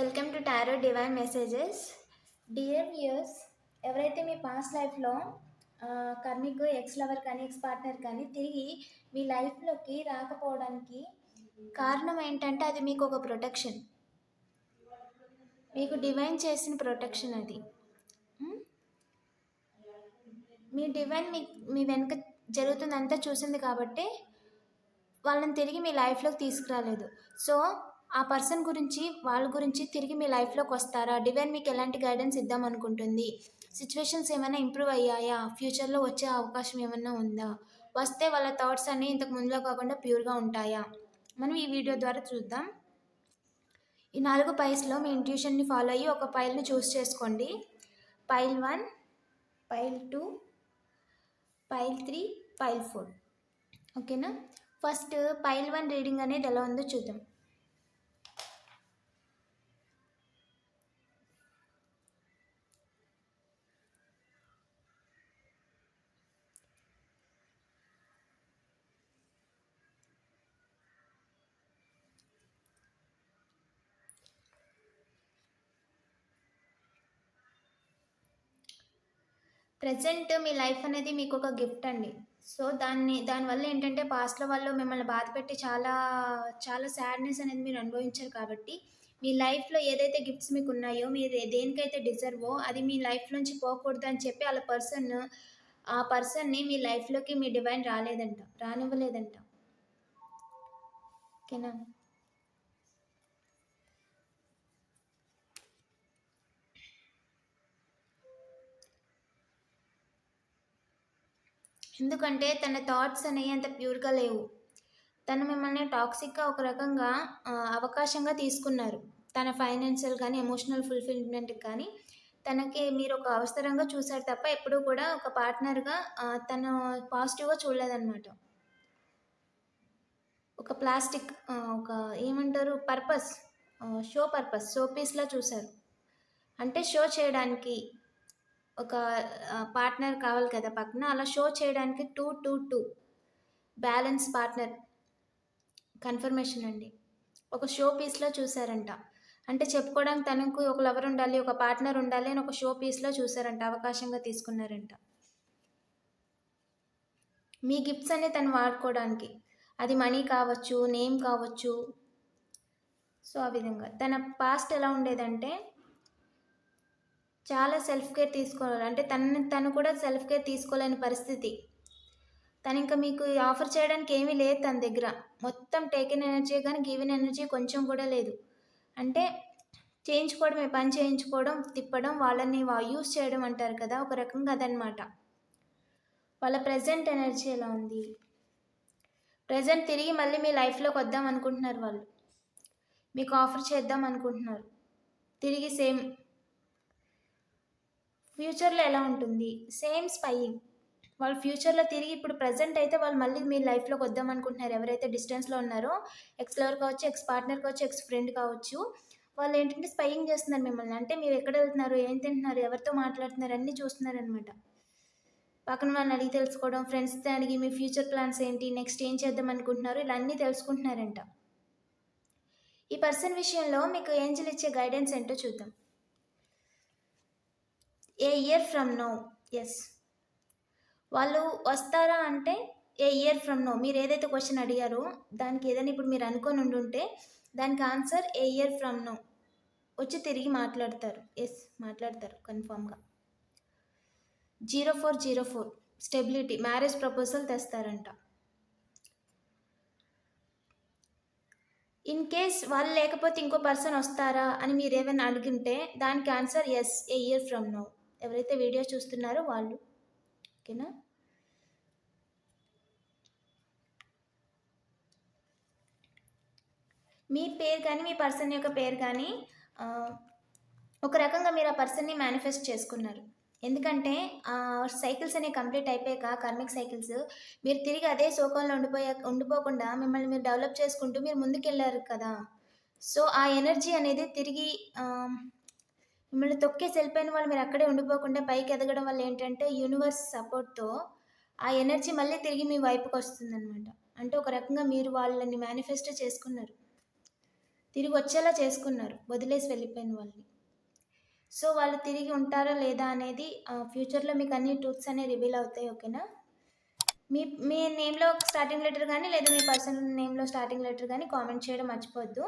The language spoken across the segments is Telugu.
Welcome to tarot divine messages dear viewers ఎవరైతే మీ పాస్ట్ లైఫ్లో కర్మిక్ ఎక్స్ లవర్ కానీ ఎక్స్ పార్ట్నర్ కానీ తిరిగి మీ లైఫ్లోకి రాకపోవడానికి కారణం ఏంటంటే అది మీకు ఒక ప్రొటెక్షన్ మీకు డివైన్ చేసిన ప్రొటెక్షన్ అది. Hmm? మీ డివైన్ మీ మీ వెనుక జరుగుతుందంతా చూసింది కాబట్టి వాళ్ళని తిరిగి మీ లైఫ్లోకి తీసుకురాలేదు. సో ఆ పర్సన్ గురించి వాళ్ళ గురించి తిరిగి మీ లైఫ్లోకి వస్తారా? డివైన్ మీకు ఎలాంటి గైడెన్స్ ఇద్దాం అనుకుంటుంది. సిచ్యువేషన్స్ ఏమైనా ఇంప్రూవ్ అయ్యాయా? ఫ్యూచర్లో వచ్చే అవకాశం ఏమైనా ఉందా? వస్తే వాళ్ళ థాట్స్ అన్నీ ఇంతకు ముందులో కాకుండా ప్యూర్గా ఉంటాయా? మనం ఈ వీడియో ద్వారా చూద్దాం. ఈ నాలుగు పైల్స్లో మీ ఇంట్యూషన్ని ఫాలో అయ్యి ఒక పైల్ని చూస్ చేసుకోండి. Pile one pile two pile three pile four. ఓకేనా? ఫస్ట్ పైల్ వన్ రీడింగ్ అనేది ఎలా ఉందో చూద్దాం. ప్రజెంట్ మీ లైఫ్ అనేది మీకు ఒక గిఫ్ట్ అండి. సో దాన్ని దానివల్ల ఏంటంటే పాస్ట్లో వాళ్ళు మిమ్మల్ని బాధ పెట్టి చాలా చాలా సాడ్నెస్ అనేది మీరు అనుభవించారు కాబట్టి మీ లైఫ్లో ఏదైతే గిఫ్ట్స్ మీకు ఉన్నాయో మీరు దేనికైతే డిజర్వో అది మీ లైఫ్ నుంచి పోకూడదు అని చెప్పి వాళ్ళ పర్సన్ ఆ పర్సన్ని మీ లైఫ్లోకి మీ డివైన్ రాలేదంట రానివ్వలేదంట. ఓకేనా? ఎందుకంటే తన థాట్స్ అనేవి అంత ప్యూర్గా లేవు. తను మిమ్మల్ని టాక్సిక్గా ఒక రకంగా అవకాశంగా తీసుకున్నారు. తన ఫైనాన్షియల్ కానీ ఎమోషనల్ ఫుల్ఫిల్మెంట్ కానీ తనకి మీరు ఒక అవసరంగా చూశారు తప్ప ఎప్పుడూ కూడా ఒక పార్ట్నర్గా తను పాజిటివ్గా చూడలేదన్నమాట. ఒక ప్లాస్టిక్ ఒక ఏమంటారు పర్పస్ షో పర్పస్ షో పీస్లా చూశారు. అంటే షో చేయడానికి ఒక పార్ట్నర్ కావాలి కదా పక్కన అలా షో చేయడానికి two two two balance partner confirmation అండి. ఒక షో పీస్లో చూసారంట అంటే చెప్పుకోవడానికి తనకు ఒక లవర్ ఉండాలి ఒక పార్ట్నర్ ఉండాలి అని ఒక షో పీస్లో చూసారంట అవకాశంగా తీసుకున్నారంట. మీ గిఫ్ట్స్ అనే తను వాడుకోవడానికి. అది మనీ కావచ్చు నేమ్ కావచ్చు. సో ఆ విధంగా. తన పాస్ట్ ఎలా ఉండేదంటే చాలా సెల్ఫ్ కేర్ తీసుకోవాలి. అంటే తనని తను కూడా సెల్ఫ్ కేర్ తీసుకోలేని పరిస్థితి. తను ఇంకా మీకు ఆఫర్ చేయడానికి ఏమీ లేదు తన దగ్గర. మొత్తం టేకెన్ ఎనర్జీ కానీ గివెన్ ఎనర్జీ కొంచెం కూడా లేదు. అంటే చేయించుకోవడమే పని చేయించుకోవడం తిప్పడం వాళ్ళని యూస్ చేయడం అంటారు కదా ఒక రకంగా అదనమాట వాళ్ళ ప్రజెంట్ ఎనర్జీ ఎలా ఉంది? ప్రజెంట్ తిరిగి మళ్ళీ మీ లైఫ్లోకి వద్దాం అనుకుంటున్నారు వాళ్ళు. మీకు ఆఫర్ చేద్దాం అనుకుంటున్నారు. తిరిగి సేమ్ ఫ్యూచర్లో ఎలా ఉంటుంది? Same spying. వాళ్ళు ఫ్యూచర్లో తిరిగి ఇప్పుడు ప్రజెంట్ అయితే వాళ్ళు మళ్ళీ మీ లైఫ్లోకి వద్దాం అనుకుంటున్నారు ఎవరైతే డిస్టెన్స్లో ఉన్నారో ఎక్స్ లవర్ కావచ్చు ఎక్స్ పార్ట్నర్ కావచ్చు ఎక్స్ ఫ్రెండ్ కావచ్చు వాళ్ళు ఏంటంటే స్పైయింగ్ చేస్తున్నారు మిమ్మల్ని. అంటే మీరు ఎక్కడ వెళ్తున్నారు ఏం తింటున్నారు ఎవరితో మాట్లాడుతున్నారు అన్నీ చూస్తున్నారు అనమాట పక్కన వాళ్ళని అడిగి తెలుసుకోవడం ఫ్రెండ్స్తో అడిగి మీ ఫ్యూచర్ ప్లాన్స్ ఏంటి నెక్స్ట్ ఏం చేద్దాం అనుకుంటున్నారు ఇలా అన్నీ తెలుసుకుంటున్నారంట. ఈ పర్సన్ విషయంలో మీకు ఏంజల్ ఇచ్చే గైడెన్స్ ఏంటో చూద్దాం. A year from no yes వాళ్ళు వస్తారా అంటే ఏ ఇయర్ ఫ్రమ్ నో మీరు ఏదైతే క్వశ్చన్ అడిగారో దానికి ఏదైనా ఇప్పుడు మీరు అనుకొని ఉండుంటే దానికి answer a year from no వచ్చి తిరిగి మాట్లాడతారు. ఎస్ మాట్లాడతారు కన్ఫామ్గా zero four zero four stability marriage proposal తెస్తారంట. In case వాళ్ళు లేకపోతే ఇంకో పర్సన్ వస్తారా అని మీరు ఏమైనా అడిగింటే దానికి answer yes a year from no ఎవరైతే వీడియో చూస్తున్నారో వాళ్ళు. ఓకేనా? మీ పేరు కానీ మీ పర్సన్ యొక్క పేరు కానీ ఒక రకంగా మీరు ఆ పర్సన్ని మేనిఫెస్ట్ చేసుకున్నారు. ఎందుకంటే ఆ సైకిల్స్ అనేవి కంప్లీట్ అయిపోయాక కార్మిక్ సైకిల్స్ మీరు తిరిగి అదే శోకంలో ఉండిపోయా ఉండిపోకుండా మిమ్మల్ని మీరు డెవలప్ చేసుకుంటూ మీరు ముందుకెళ్ళారు కదా. సో ఆ ఎనర్జీ అనేది తిరిగి మిమ్మల్ని తొక్కేసి వెళ్ళిపోయిన వాళ్ళు మీరు అక్కడే ఉండిపోకుండా పైకి ఎదగడం వల్ల ఏంటంటే యూనివర్స్ సపోర్ట్తో ఆ ఎనర్జీ మళ్ళీ తిరిగి మీ వైపుకి వస్తుందన్నమాట. అంటే ఒక రకంగా మీరు వాళ్ళని మేనిఫెస్టో చేసుకున్నారు. తిరిగి వచ్చేలా చేసుకున్నారు. వదిలేసి వెళ్ళిపోయిన వాళ్ళని. సో వాళ్ళు తిరిగి ఉంటారా లేదా అనేది ఫ్యూచర్లో మీకు అన్ని ట్రూత్స్ అనేవి రివీల్ అవుతాయి ఓకేనా మీ మీ నేమ్లో స్టార్టింగ్ లెటర్ కానీ లేదా మీ పర్సన్ నేమ్లో స్టార్టింగ్ లెటర్ కానీ కామెంట్ చేయడం మర్చిపోద్దు.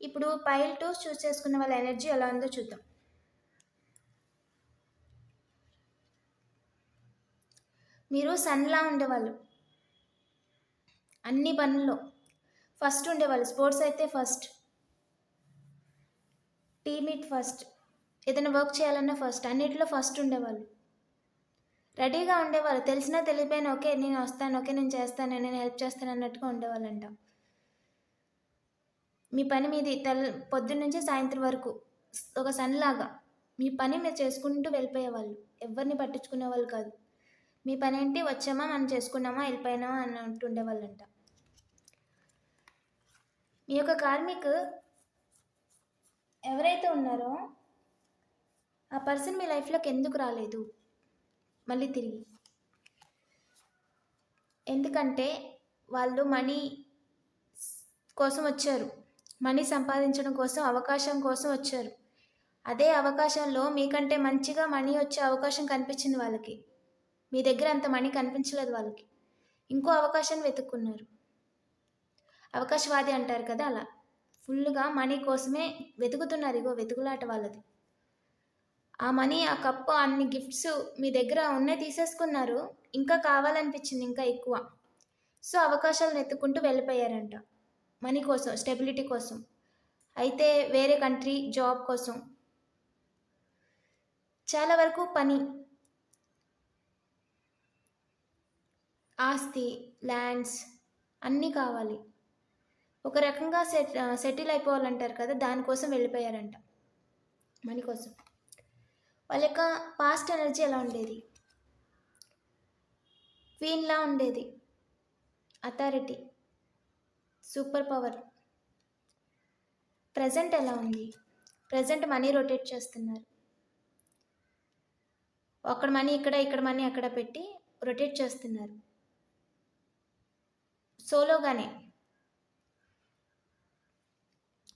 ఇప్పుడు పైల్ టూ చూస్ చేసుకున్న వాళ్ళ ఎనర్జీ ఎలా ఉందో చూద్దాం. మీరు సన్లా ఉండేవాళ్ళు. అన్ని పనుల్లో ఫస్ట్ ఉండేవాళ్ళు. స్పోర్ట్స్ అయితే ఫస్ట్ టీమ్ ఫస్ట్ ఏదైనా వర్క్ చేయాలన్నా ఫస్ట్ అన్నిటిలో ఫస్ట్ ఉండేవాళ్ళు. రెడీగా ఉండేవాళ్ళు. తెలిసినా తెలియపోయినా ఓకే నేను వస్తాను. ఓకే నేను చేస్తాను. నేను హెల్ప్ చేస్తాను అన్నట్టుగా ఉండేవాళ్ళంట. మీ పని మీది తెల్ పొద్దున్న నుంచి సాయంత్రం వరకు ఒక సన్లాగా మీ పని మీరు చేసుకుంటూ వెళ్ళిపోయేవాళ్ళు. ఎవరిని పట్టించుకునే వాళ్ళు కాదు. మీ పని ఏంటి? వచ్చామా? మనం చేసుకున్నామా? వెళ్ళిపోయినామా? అని అంటుండేవాళ్ళంట. మీ యొక్క కార్మిక్ ఎవరైతే ఉన్నారో ఆ పర్సన్ మీ లైఫ్లోకి ఎందుకు రాలేదు? మళ్ళీ తిరిగి. ఎందుకంటే వాళ్ళు మనీ కోసం వచ్చారు. మనీ సంపాదించడం కోసం అవకాశం కోసం వచ్చారు. అదే అవకాశంలో మీకంటే మంచిగా మనీ వచ్చే అవకాశం కనిపించింది వాళ్ళకి. మీ దగ్గర అంత మనీ కనిపించలేదు వాళ్ళకి. ఇంకో అవకాశాన్ని వెతుక్కున్నారు. అవకాశవాది అంటారు కదా అలా. ఫుల్గా మనీ కోసమే వెతుకుతున్నారు ఇగో వెతుకులాట వాళ్ళది. ఆ మనీ ఆ కప్పు అన్ని గిఫ్ట్స్ మీ దగ్గర ఉన్నాయి తీసేసుకున్నారు. ఇంకా కావాలనిపించింది ఇంకా ఎక్కువ. సో అవకాశాలను ఎత్తుకుంటూ వెళ్ళిపోయారంట. మనీ కోసం స్టెబిలిటీ కోసం. అయితే వేరే కంట్రీ జాబ్ కోసం. చాలా వరకు పని ఆస్తి ల్యాండ్స్ అన్నీ కావాలి. ఒక రకంగా సెట్ సెటిల్ అయిపోవాలంటారు కదా దానికోసం వెళ్ళిపోయారంట మనీ కోసం. వాళ్ళ యొక్క పాస్ట్ ఎనర్జీ ఎలా ఉండేది? క్వీన్లా ఉండేది. అథారిటీ. Super power. ప్రజెంట్ ఎలా ఉంది? ప్రజెంట్ మనీ రొటేట్ చేస్తున్నారు. అక్కడ మనీ ఇక్కడ ఇక్కడ మనీ అక్కడ పెట్టి రొటేట్ చేస్తున్నారు. సోలోగానే.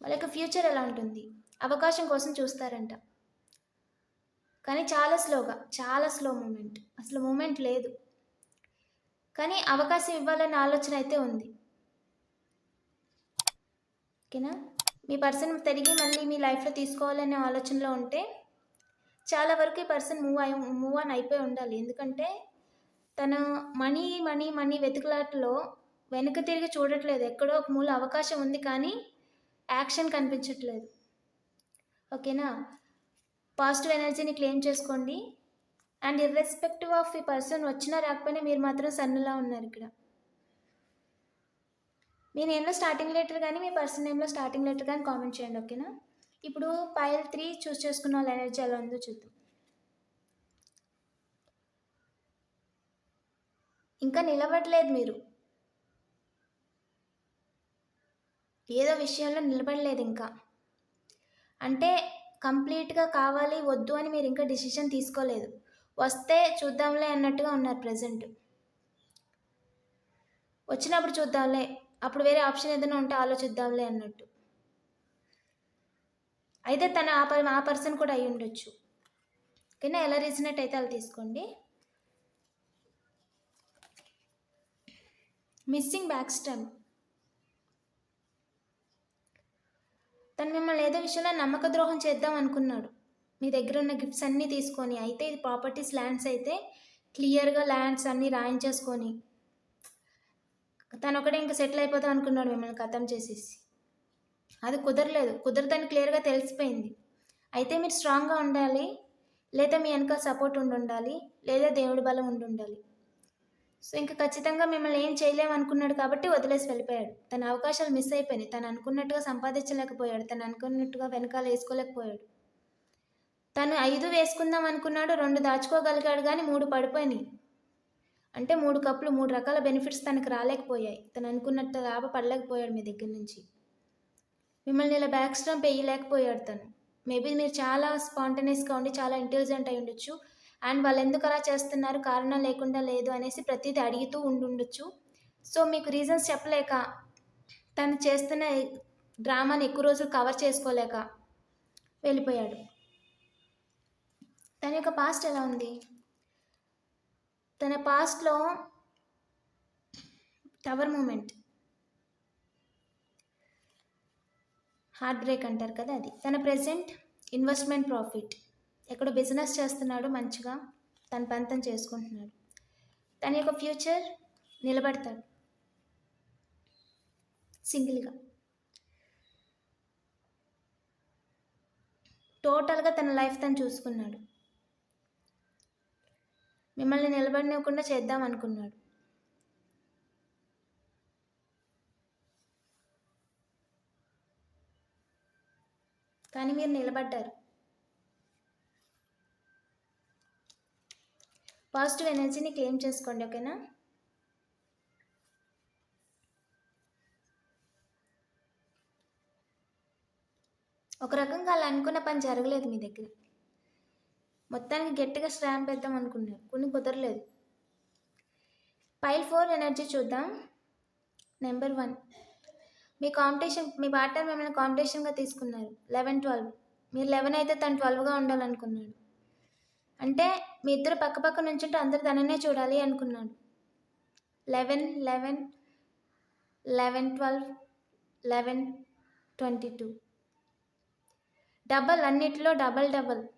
వాళ్ళ యొక్క ఫ్యూచర్ ఎలా ఉంటుంది? అవకాశం కోసం చూస్తారంట. కానీ చాలా స్లోగా చాలా స్లో మూమెంట్. అసలు మూమెంట్ లేదు. కానీ అవకాశం ఇవ్వాలనే ఆలోచన అయితే ఉంది. ఓకేనా? మీ పర్సన్ తిరిగి మళ్ళీ మీ లైఫ్లో తీసుకోవాలనే ఆలోచనలో ఉంటే చాలా వరకు ఈ పర్సన్ మూవ్ అయి మూవ్ ఆన్ అయిపోయి ఉండాలి. ఎందుకంటే తన మనీ మనీ మనీ వెతుకులాటలో వెనక తిరిగి చూడట్లేదు. ఎక్కడో ఒక మూల అవకాశం ఉంది కానీ యాక్షన్ కనిపించట్లేదు. ఓకేనా? పాజిటివ్ ఎనర్జీని క్లెయిమ్ చేసుకోండి. అండ్ ఇర్రెస్పెక్టివ్ ఆఫ్ ఈ పర్సన్ వచ్చినా రాకపోయినా మీరు మాత్రం సన్నులా ఉన్నారు ఇక్కడ. మీ నేమ్లో స్టార్టింగ్ లెటర్ కానీ మీ పర్సన్ నేమ్లో స్టార్టింగ్ లెటర్ కానీ కామెంట్ చేయండి ఓకేనా? ఇప్పుడు పైల్ త్రీ చూస్ చేసుకున్న వాళ్ళ ఎనర్జీ ఎలా ఉందో చూద్దాం. ఇంకా నిలబడలేదు మీరు. ఏదో విషయంలో నిలబడలేదు ఇంకా. అంటే కంప్లీట్గా కావాలి వద్దు అని మీరు ఇంకా డిసిషన్ తీసుకోలేదు. వస్తే చూద్దాంలే అన్నట్టుగా ఉన్నారు ప్రజెంట్ వచ్చినప్పుడు చూద్దాంలే. అప్పుడు వేరే ఆప్షన్ ఏదైనా ఉంటే ఆలోచిద్దాంలే అన్నట్టు. అయితే తన ఆ పర్ ఆ పర్సన్ కూడా అయి ఉండొచ్చు. కానీ ఎలా రీసినట్టు అయితే అలా తీసుకోండి. Missing back stem. తను మిమ్మల్ని ఏదో విషయంలో నమ్మక ద్రోహం చేద్దాం అనుకున్నాడు. మీ దగ్గర ఉన్న గిఫ్ట్స్ అన్నీ తీసుకొని అయితే ఇది ప్రాపర్టీస్ ల్యాండ్స్ అయితే క్లియర్గా ల్యాండ్స్ అన్నీ రాయించేసుకొని తను ఒకటే ఇంకా సెటిల్ అయిపోతాం అనుకున్నాడు మిమ్మల్ని ఖతం చేసేసి. అది కుదరలేదు. కుదరదని క్లియర్గా తెలిసిపోయింది. అయితే మీరు స్ట్రాంగ్గా ఉండాలి. లేదా మీ వెనక సపోర్ట్ ఉండి ఉండాలి లేదా దేవుడి బలం ఉండి ఉండాలి సో ఇంకా ఖచ్చితంగా మిమ్మల్ని ఏం చేయలేము అనుకున్నాడు కాబట్టి వదిలేసి వెళ్ళిపోయాడు. తన అవకాశాలు మిస్ అయిపోయినాయి. తను అనుకున్నట్టుగా సంపాదించలేకపోయాడు. తను అనుకున్నట్టుగా వెనకాల వేసుకోలేకపోయాడు. తను ఐదు వేసుకుందాం అనుకున్నాడు. రెండు దాచుకోగలిగాడు కానీ మూడు పడిపోయినాయి. అంటే మూడు కప్పులు మూడు రకాల బెనిఫిట్స్ తనకు రాలేకపోయాయి. తను అనుకున్నట్టు లాభ పడలేకపోయాడు మీ దగ్గర నుంచి. మిమ్మల్ని ఇలా బ్యాక్ స్టంప్ వేయలేకపోయాడు తను. మేబీ మీరు చాలా స్పాంటనియస్గా ఉండి చాలా ఇంటెలిజెంట్ అయి ఉండొచ్చు. అండ్ వాళ్ళు ఎందుకు అలా చేస్తున్నారు? కారణం లేకుండా లేదు అనేసి ప్రతిదీ అడుగుతూ ఉండుండొచ్చు సో మీకు రీజన్స్ చెప్పలేక తను చేస్తున్న డ్రామాని ఎక్కువ రోజులు కవర్ చేసుకోలేక వెళ్ళిపోయాడు. తన యొక్క పాస్ట్ ఎలా ఉంది? తన పాస్ట్లో టవర్ మూమెంట్ హార్ట్ బ్రేక్ అంటారు కదా అది. తన ప్రజెంట్ ఇన్వెస్ట్మెంట్ ప్రాఫిట్ ఎక్కడో బిజినెస్ చేస్తున్నాడు మంచిగా తన పంతం చేసుకుంటున్నాడు. తన యొక్క ఫ్యూచర్ నిలబడతాడు. సింగిల్గా టోటల్గా తన లైఫ్ తను చూసుకున్నాడు. మిమ్మల్ని నిలబడినివ్వకుండా చేద్దాం అనుకున్నాడు. కానీ మీరు నిలబడ్డారు. పాజిటివ్ ఎనర్జీని క్లెయిమ్ చేసుకోండి ఓకేనా? ఒక రకంగా అలా అనుకున్న పని జరగలేదు మీ దగ్గర. మొత్తానికి గట్టిగా స్టాంప్ పెద్దాం అనుకున్నాను కొన్ని కుదరలేదు. పైల్ ఫోర్ ఎనర్జీ చూద్దాం. Number one. మీ కాంపిటీషన్ మీ పార్ట్నర్ మిమ్మల్ని కాంపిటీషన్గా తీసుకున్నారు. Eleven twelve. మీరు లెవెన్ అయితే తను ట్వెల్వ్గా ఉండాలనుకున్నాడు. అంటే మీ ఇద్దరు పక్క పక్క నుంచుంటే అందరు తననే చూడాలి అనుకున్నాడు. Eleven eleven eleven twelve eleven twenty two. Double అన్నిటిలో డబల్ డబల్.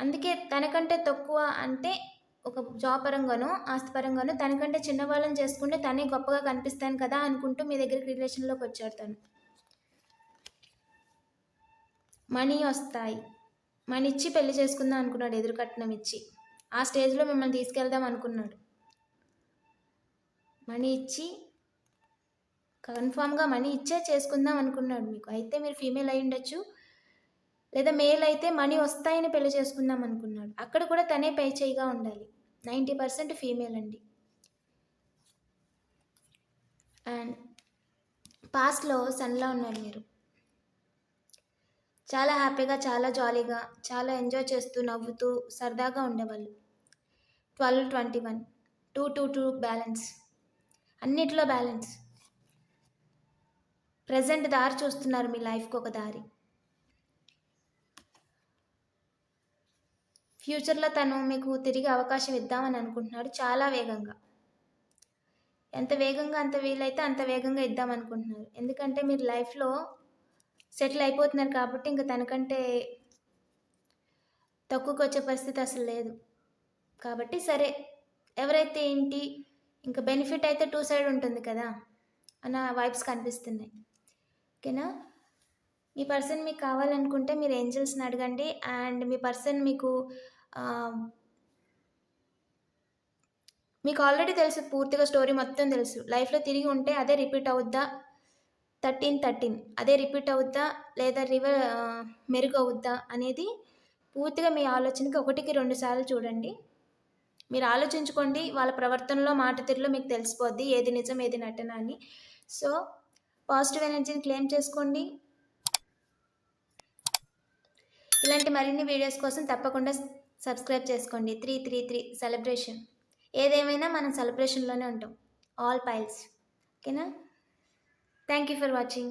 అందుకే తనకంటే తక్కువ అంటే ఒక జాబ్ పరంగానో ఆస్తి పరంగానో తనకంటే చిన్నవాళ్ళని చేసుకుంటే తనే గొప్పగా కనిపిస్తాను కదా అనుకుంటూ మీ దగ్గరికి రిలేషన్లోకి వచ్చాడు తను. మనీ వస్తాయి. మనీ ఇచ్చి పెళ్ళి చేసుకుందాం అనుకున్నాడు ఎదురు కట్నం ఇచ్చి. ఆ స్టేజ్లో మిమ్మల్ని తీసుకెళ్దాం అనుకున్నాడు. మనీ ఇచ్చి కన్ఫామ్గా మనీ ఇచ్చే చేసుకుందాం అనుకున్నాడు మీకు. అయితే మీరు ఫీమేల్ అయి ఉండొచ్చు లేదా మేల్ అయితే మనీ వస్తాయని పెళ్ళి చేసుకుందాం అనుకున్నాడు. అక్కడ కూడా తనే పే చేయిగా ఉండాలి. నైంటీ పర్సెంట్ ఫీమేల్ అండి. అండ్ పాస్ట్లో సన్లా ఉన్నారు మీరు. చాలా హ్యాపీగా చాలా జాలీగా చాలా ఎంజాయ్ చేస్తూ నవ్వుతూ సరదాగా ఉండేవాళ్ళు. Twelve twenty one two two two balance. అన్నిట్లో బ్యాలెన్స్. ప్రజెంట్ దారి చూస్తున్నారు మీ లైఫ్కి ఒక దారి. ఫ్యూచర్లో తను మీకు తిరిగి అవకాశం ఇద్దామని అనుకుంటున్నాడు చాలా వేగంగా. ఎంత వేగంగా అంత వీలైతే అంత వేగంగా ఇద్దాం అనుకుంటున్నారు. ఎందుకంటే మీరు లైఫ్లో సెటిల్ అయిపోతున్నారు కాబట్టి ఇంకా తనకంటే తక్కువకి వచ్చే పరిస్థితి అసలు లేదు. కాబట్టి సరే ఎవరైతే ఏంటి ఇంకా బెనిఫిట్ అయితే టూ సైడ్ ఉంటుంది కదా అన్న వైబ్స్ కనిపిస్తున్నాయి. ఓకేనా? మీ పర్సన్ మీకు కావాలనుకుంటే మీరు ఏంజల్స్ని అడగండి. అండ్ మీ పర్సన్ మీకు మీకు ఆల్రెడీ తెలుసు పూర్తిగా స్టోరీ మొత్తం తెలుసు. లైఫ్లో తిరిగి ఉంటే అదే రిపీట్ అవుద్దా? Thirteen thirteen. అదే రిపీట్ అవుద్దా? లేదా రివర్ మెరుగు అవుద్దా అనేది పూర్తిగా మీ ఆలోచనకి ఒకటికి రెండు సార్లు చూడండి. మీరు ఆలోచించుకోండి వాళ్ళ ప్రవర్తనలో మాట తీరులో మీకు తెలిసిపోద్ది ఏది నిజం ఏది నటన అని. సో పాజిటివ్ ఎనర్జీని క్లెయిమ్ చేసుకోండి. ఇలాంటి మరిన్ని వీడియోస్ కోసం తప్పకుండా సబ్స్క్రైబ్ చేసుకోండి. Three three three celebration. ఏదేమైనా మనం సెలబ్రేషన్లోనే ఉంటాం. All piles. ఓకేనా? Thank you for watching.